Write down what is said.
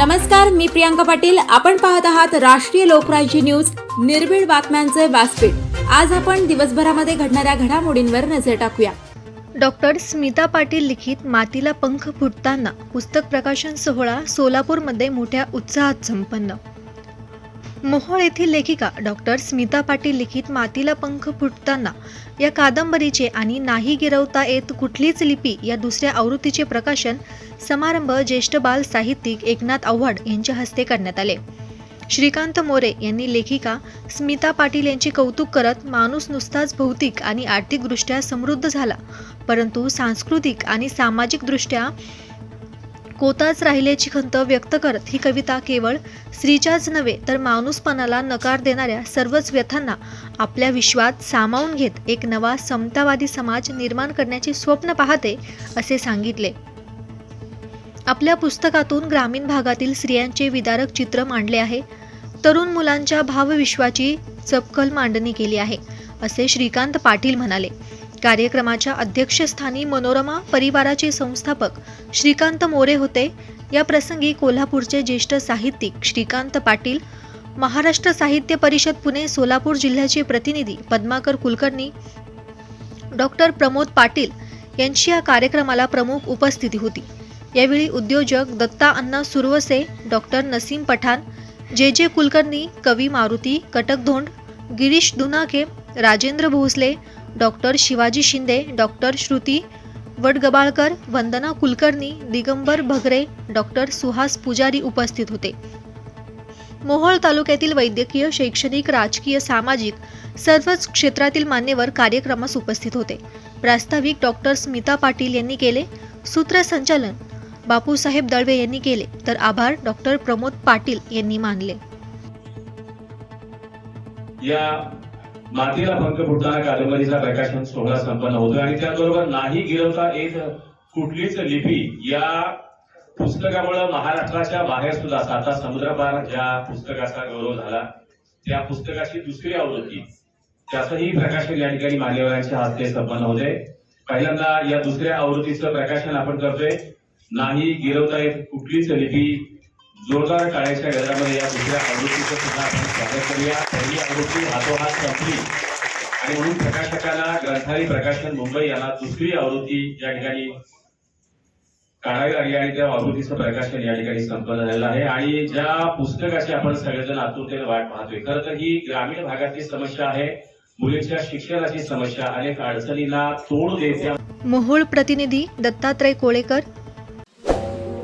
नमस्कार मी प्रियांका पाटील. आपण पाहत आहात राष्ट्रीय लोकराज्य न्यूज. निर्भीड बातम्यांचे व्यासपीठ. आज आपण दिवसभरामध्ये घडणाऱ्या घडामोडींवर नजर टाकूया. डॉक्टर स्मिता पाटील लिखित मातीला पंख फुटताना पुस्तक प्रकाशन सोहळा सोलापूरमध्ये मोठ्या उत्साहात संपन्न. मोहोळ येथील लेखिका डॉक्टर स्मिता पाटील लिखित मातीला पंख फुटताना या कादंबरीचे आणि नाही गिरवता येत कुठलीच लिपी या दुसऱ्या आवृत्तीचे प्रकाशन समारंभ ज्येष्ठ बाल साहित्यिक एकनाथ आव्हाड यांच्या हस्ते करण्यात आले. श्रीकांत मोरे यांनी लेखिका स्मिता पाटील यांचे कौतुक करत माणूस नुसताच भौतिक आणि आर्थिकदृष्ट्या समृद्ध झाला परंतु सांस्कृतिक आणि सामाजिकदृष्ट्या कोताच राहिल्याची खंत व्यक्त करत ही कविता केवळ स्त्रीच्याच नव्हे तर माणूसपणाला नकार देणाऱ्या सर्वच व्यथांना आपल्या विश्वात सामावून घेत एक नवा समतावादी समाज निर्माण करण्याचे स्वप्न पाहते असे सांगितले. आपल्या पुस्तकातून ग्रामीण भागातील स्त्रियांचे विदारक चित्र मांडले आहे. तरुण मुलांच्या भावविश्वाची चपकल मांडणी केली आहे असे श्रीकांत पाटील म्हणाले. कार्यक्रमाच्या अध्यक्षस्थानी मनोरमा परिवाराचे संस्थापक श्रीकांत मोरे होते. या प्रसंगी कोल्हापूरचे ज्येष्ठ साहित्यिक श्रीकांत पाटील महाराष्ट्र साहित्य परिषद पुणे सोलापूर जिल्ह्याचे प्रतिनिधी पद्माकर कुलकर्णी डॉक्टर प्रमोद पाटील यांची या कार्यक्रमाला प्रमुख उपस्थिती होती. यावेळी उद्योजक Datta Anna Suravase doctor Naseem Pathan J. J. Kulkarni कवी Maruti Katakdhond Girish Dunake Rajendra Bhosale doctor Shivaji Shinde doctor Shruti Wadagbalkar Vandana Kulkarni Digambar Bhagare doctor Suhas Pujari उपस्थित होते. मोहोळ तालुक्यातील वैद्यकीय शैक्षणिक राजकीय सामाजिक सर्वच क्षेत्रातील मान्यवर कार्यक्रमास उपस्थित होते. प्रास्ताविक डॉक्टर स्मिता पाटील यांनी केले. सूत्रसंचालन बापूसाहेब दळवे यांनी केले. तर आभार डॉक्टर प्रमोद पाटील यांनी मानले. या मातीला फंक फुटताना कादंबरीचा प्रकाशन सोहळा संपन्न होतो आणि त्याचबरोबर नाही गिरवता येत कुठलीच लिपी या पुस्तकामुळे महाराष्ट्राच्या बाहेर सुद्धा साता समुद्रपार ज्या पुस्तकाचा गौरव झाला त्या पुस्तकाची दुसरी आवृत्ती त्याचंही प्रकाशन या ठिकाणी मान्यवरांच्या हस्ते संपन्न होते. पहिल्यांदा या दुसऱ्या आवृत्तीचं प्रकाशन आपण करतोय. नाही गिरवता येत कुठलीच लिपी जोरदार टाळ्याच्या गजरामध्ये या दुसऱ्या आवृत्तीचं सुद्धा आपण स्वागत करूया. पहिली आवृत्ती हातोहात संपली आणि म्हणून प्रकाशकाला ग्रंथालय प्रकाशन मुंबई याला दुसरी आवृत्ती या ठिकाणी काढावी लागली आणि त्या आवृत्तीचं प्रकाशन या ठिकाणी संपन्न झालेलं आहे. आणि ज्या पुस्तकाची आपण सगळेजण आतुरतेने वाट पाहतोय खरं तर ही ग्रामीण भागातली समस्या आहे मुलींच्या शिक्षणाची समस्या अनेक अडचणींना तोड देत्या मोहोळ प्रतिनिधी दत्तात्रय कोळेकर